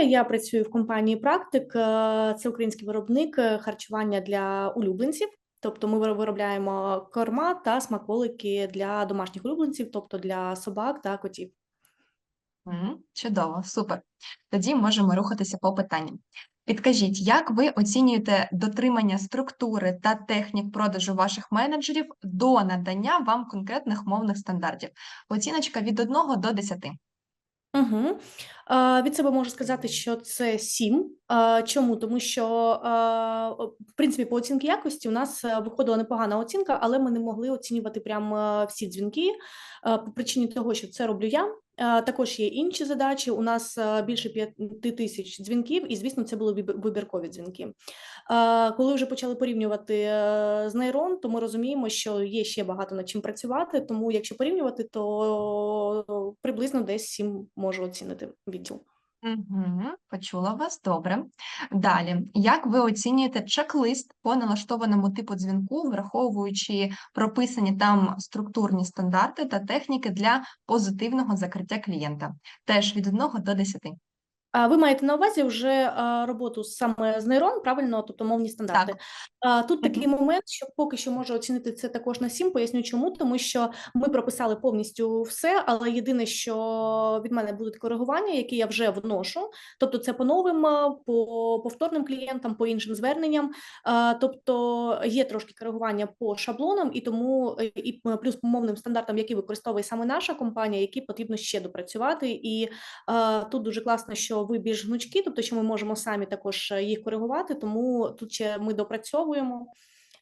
Віталія. Я працюю в компанії Практик. Е, Це український виробник е, харчування для улюбленців. Тобто ми виробляємо корма та смаколики для домашніх улюбленців, тобто для собак та котів. Чудово, супер. Тоді можемо рухатися по питанням. Підкажіть, як ви оцінюєте дотримання структури та технік продажу ваших менеджерів до надання вам конкретних мовних стандартів? Оціночка від 1 до 10. Угу. Від себе можу сказати, що це 7. Чому? Тому що, в принципі, по оцінці якості у нас е, виходила непогана оцінка, але ми не могли оцінювати прям е, всі дзвінки по причині того, що це роблю я. Також є інші задачі. У нас е, більше 5 тисяч дзвінків, і звісно, це були вибіркові дзвінки. Е, Коли вже почали порівнювати е, з Нейрон, то ми розуміємо, що є ще багато над чим працювати. Тому, якщо порівнювати, то приблизно десь 7 можу оцінити відділ. Угу, почула вас, добре. Далі, як ви оцінюєте чек-лист по налаштованому типу дзвінку, враховуючи прописані там структурні стандарти та техніки для позитивного закриття клієнта? Теж від 1 до 10. А ви маєте на увазі вже роботу саме з нейрон, правильно, тобто мовні стандарти. Так. Тут такий момент, що поки що можу оцінити це також на 7, поясню чому, тому що ми прописали повністю все, але єдине, що від мене будуть коригування, які я вже вношу, тобто це по новим, по повторним клієнтам, по іншим зверненням. Тобто є трошки коригування по шаблонам, і тому і плюс по мовним стандартам, які використовує саме наша компанія, які потрібно ще допрацювати. І Тут дуже класно, що ви більш гнучкі, тобто що ми можемо самі також е, їх коригувати, тому тут ще ми допрацьовуємо.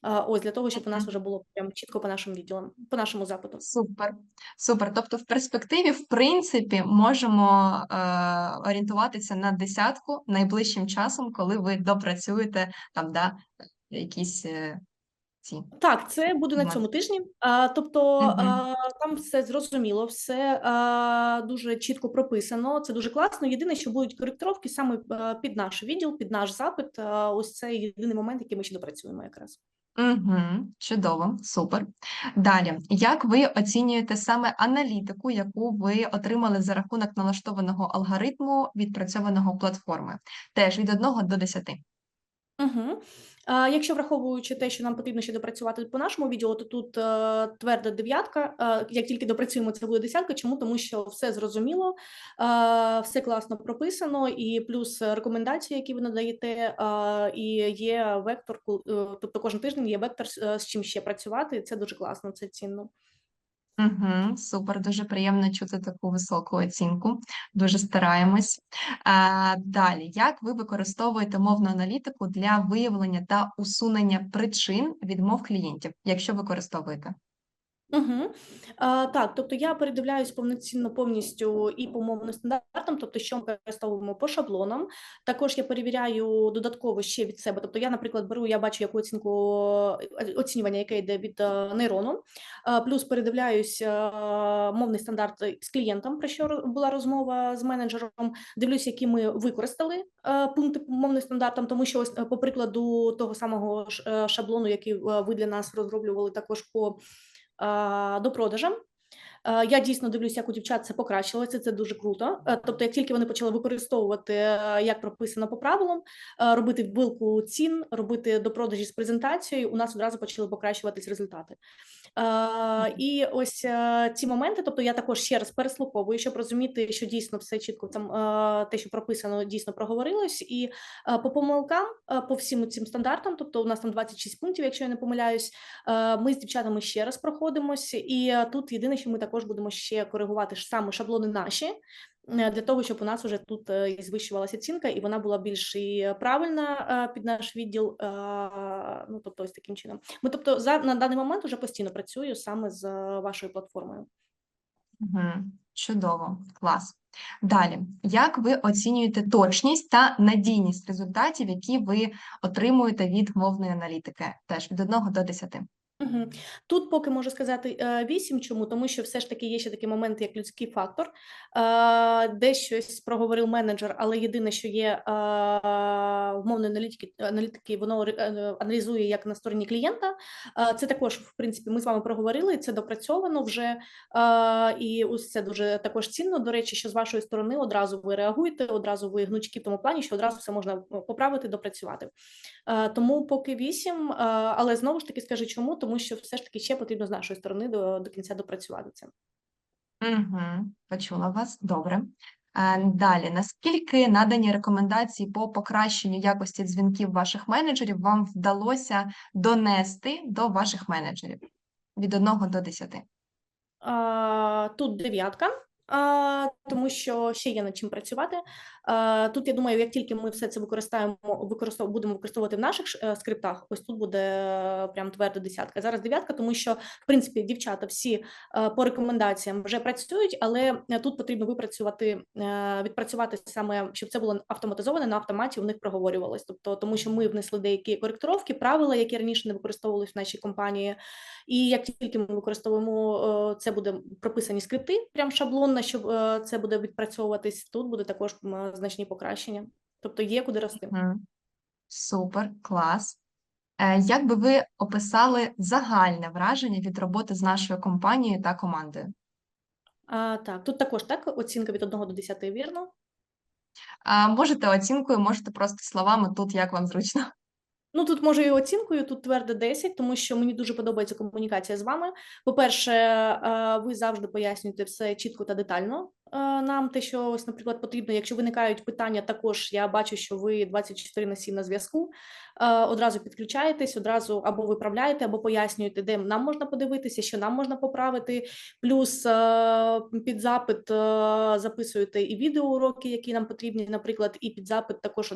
е, Ось для того, щоб у нас вже було прям чітко по нашим відділам, по нашому запиту. Супер, супер. Тобто, в перспективі, в принципі, можемо е, орієнтуватися на десятку найближчим часом, коли ви допрацюєте там, да, якісь е, ці. Так, це буде на цьому тижні. А, тобто Мгм. а, там все зрозуміло, все а, дуже чітко прописано. Це дуже класно. Єдине, що будуть коректировки саме під наш відділ, під наш запит. А, ось це єдиний момент, який ми ще допрацюємо якраз. Угу, чудово, супер. Далі, як ви оцінюєте саме аналітику, яку ви отримали за рахунок налаштованого алгоритму, відпрацьованого платформи? Теж від 1 до 10. Угу. А, якщо враховуючи те, що нам потрібно ще допрацювати по нашому відділу, то тут е, тверда дев'ятка. Е, як тільки допрацюємо, це буде десятка. Чому? Тому що все зрозуміло, е, все класно прописано, і плюс рекомендації, які ви надаєте, е, і є вектор, е, тобто кожен тиждень є вектор, е, з чим ще працювати. Це дуже класно, це цінно. Угу, супер, дуже приємно чути таку високу оцінку. Дуже стараємось. А, далі, як ви використовуєте мовну аналітику для виявлення та усунення причин відмов клієнтів, якщо використовуєте? Угу. А, так, тобто я передивляюсь повноцінно повністю і по мовним стандартам, тобто, що ми використовуємо по шаблонам. Також я перевіряю додатково ще від себе. Тобто, я, наприклад, беру, я бачу, яку оцінку е, оцінювання, яке йде від е, нейрону. А, плюс передивляюсь е, мовний стандарт з клієнтом, про що була розмова з менеджером. Дивлюсь, які ми використали е, пункти по мовним стандартам, тому що ось е, по прикладу того самого е, шаблону, який е, ви для нас розроблювали, також по до продажам. Е, Я дійсно дивлюся, як у дівчат це покращилося. Це дуже круто. Е, Тобто, як тільки вони почали використовувати, е, як прописано по правилам, робити вбилку цін, робити до продажі з презентацією, у нас одразу почали покращуватись результати. І ось ці моменти, тобто я також ще раз переслуховую, щоб розуміти, що дійсно все чітко там те, що прописано, дійсно проговорилось. І по помилкам, по всім цим стандартам, тобто у нас там 26 пунктів, якщо я не помиляюсь. Ми з дівчатами ще раз проходимось, і тут єдине, що ми також будемо ще коригувати саме шаблони наші. е, Для того щоб у нас вже тут е, і звищувалася оцінка, і вона була більш і правильна е, під наш відділ. Ну тобто, ось таким чином. Ми, тобто, за на даний момент вже постійно працюю саме з вашою платформою. Угу. Чудово, клас. Далі, як ви оцінюєте точність та надійність результатів, які ви отримуєте від мовної аналітики? Теж від 1 до 10. Тут поки можу сказати, е, 8. Чому? Тому що все ж таки є ще такий момент, як людський фактор. Е, Десь щось проговорив менеджер, але єдине, що є е, умовної аналітики, аналітики, воно аналізує як на стороні клієнта. Це також, в принципі, ми з вами проговорили, це допрацьовано вже. І ось це дуже також цінно. До речі, що з вашої сторони одразу ви реагуєте, одразу ви гнучкі в тому плані, що одразу все можна е, поправити, допрацювати. Тому поки 8, е, але знову ж таки скажу чому, тому що все ж таки ще потрібно з нашої сторони до, до кінця допрацювати це. Угу, почула вас. Добре. Е, Далі, наскільки надані рекомендації по покращенню якості дзвінків ваших менеджерів вам вдалося донести до ваших менеджерів від 1 до 10? А, Тут дев'ятка, тому що ще є над чим працювати. Тут я думаю, як тільки ми все це використаємо, використов, будемо використовувати в наших е, скриптах, ось тут буде е, прям твердо десятка. Зараз дев'ятка, тому що в принципі дівчата всі е, по рекомендаціям вже працюють, але тут потрібно випрацювати, відпрацювати саме, щоб це було автоматизоване на автоматі. У них проговорювалось. Тобто, тому що ми внесли деякі коректировки, правила, які раніше не використовувалися в нашій компанії. І як тільки ми використовуємо це, буде прописані скрипти, прям шаблонно, щоб е, це буде відпрацьовуватись. Тут буде також значні покращення. Тобто є куди рости. Супер, клас. Е, Як би ви описали загальне враження від роботи з нашою компанією та командою? А, так, тут також так, оцінка від 1 до 10 вірно. А, Можете оцінкою, можете просто словами, тут як вам зручно. Ну, тут може і оцінкою, тут тверде 10, тому що мені дуже подобається комунікація з вами. По-перше, е, ви завжди пояснюєте все чітко та детально нам, те, що ось, наприклад, потрібно. Якщо виникають питання, також я бачу, що ви 24 на 7 на зв'язку. Е, Одразу підключаєтесь, одразу або виправляєте, або пояснюєте, де нам можна подивитися, що нам можна поправити. Плюс е, під запит е, записуєте і відеоуроки, які нам потрібні, наприклад, і під запит також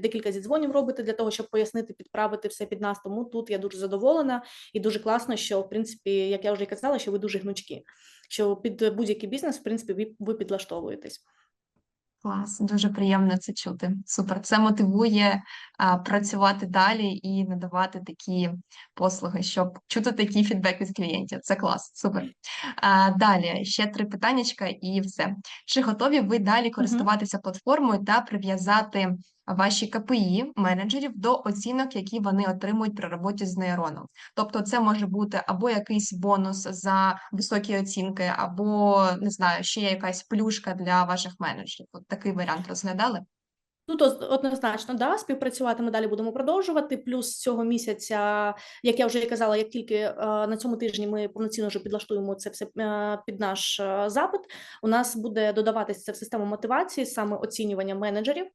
декілька зідзвонів робите для того, щоб пояснити, підправити все під нас. Тому тут я дуже задоволена і дуже класно, що в принципі, як я вже казала, що ви дуже гнучкі, що під будь-який бізнес, в принципі, ви, ви підлаштовуєтесь. Клас, дуже приємно це чути. Супер. Це мотивує а, працювати далі і надавати такі послуги, щоб чути такий фідбек від клієнтів. Це клас, супер. А, далі ще три питаннячка і все. Чи готові ви далі користуватися платформою та прив'язати ваші КПІ менеджерів до оцінок, які вони отримують при роботі з нейроном? Тобто, це може бути або якийсь бонус за високі оцінки, або не знаю, ще якась плюшка для ваших менеджерів. От такий варіант розглядали? Тут оз- однозначно, да, співпрацювати ми далі будемо продовжувати. Плюс цього місяця, як я вже казала, як тільки е, на цьому тижні ми повноцінно вже підлаштуємо це все е, під наш е, запит, у нас буде додаватися це в систему мотивації, саме оцінювання менеджерів.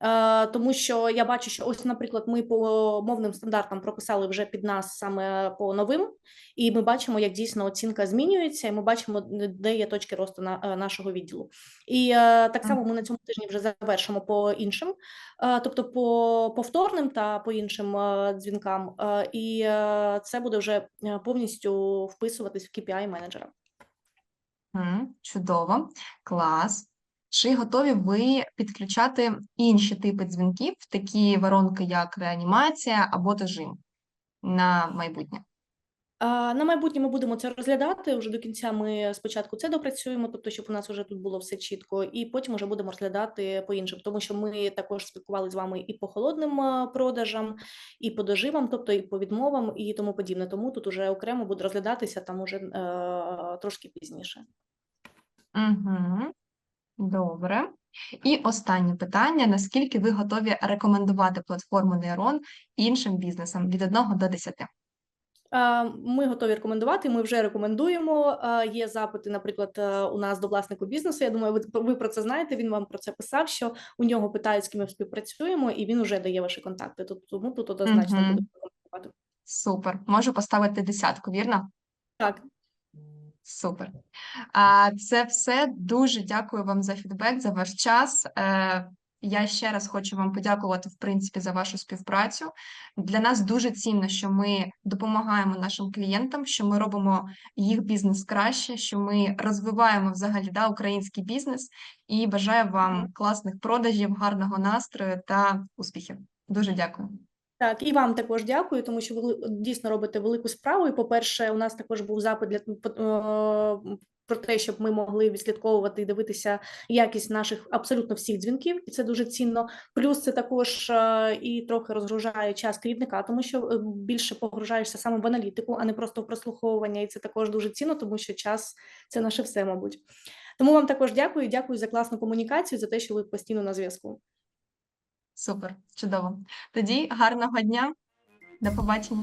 Е, Тому що я бачу, що ось, наприклад, ми по мовним стандартам прописали вже під нас саме по новим, і ми бачимо, як дійсно оцінка змінюється, і ми бачимо, де є точки росту на е, нашого відділу. І е, так само ми на цьому тижні вже завершимо по іншим, тобто по повторним та по іншим дзвінкам, і це буде вже повністю вписуватись в KPI менеджера. Чудово, клас. Чи готові ви підключати інші типи дзвінків, такі воронки, як реанімація або дожим на майбутнє? На майбутнє ми будемо це розглядати. Вже до кінця ми спочатку це допрацюємо, тобто, щоб у нас вже тут було все чітко, і потім вже будемо розглядати по іншим, тому що ми також спілкувалися з вами і по холодним продажам, і по доживам, тобто і по відмовам, і тому подібне. Тому тут уже окремо буде розглядатися там уже е, трошки пізніше. Угу. Добре. І останнє питання: наскільки ви готові рекомендувати платформу Нейрон іншим бізнесам від 1 до 10? Ми готові рекомендувати. Ми вже рекомендуємо. Є запити, наприклад, е, у нас до власнику бізнесу. Я думаю, ви, ви про це знаєте. Він вам про це писав. Що у нього питають, з ким ми співпрацюємо, і він вже дає ваші контакти. Тому тут однозначно Мгм. буде рекомендувати. Супер. Можу поставити десятку, вірно? Так, Супер. Це все. Дуже дякую вам за фідбек, за ваш час. Е, Я ще раз хочу вам подякувати, в принципі, за вашу співпрацю. Для нас дуже цінно, що ми допомагаємо нашим клієнтам, що ми робимо їх бізнес краще, що ми розвиваємо взагалі да, український бізнес. І бажаю вам класних продажів, гарного настрою та успіхів. Дуже дякую. Так, і вам також дякую, тому що ви дійсно робите велику справу. І, по-перше, у нас також був запит для е, про те, щоб ми могли відслідковувати і дивитися якість наших абсолютно всіх дзвінків, і це дуже цінно. Плюс це також е, і трохи розгружає час керівника, тому що е, більше погружаєшся саме в аналітику, а не просто в прослуховування. І це також дуже цінно, тому що час це наше все, мабуть. Тому вам також дякую. Дякую за класну комунікацію, за те, що ви постійно на зв'язку. Супер, чудово. Тоді гарного дня. До побачення.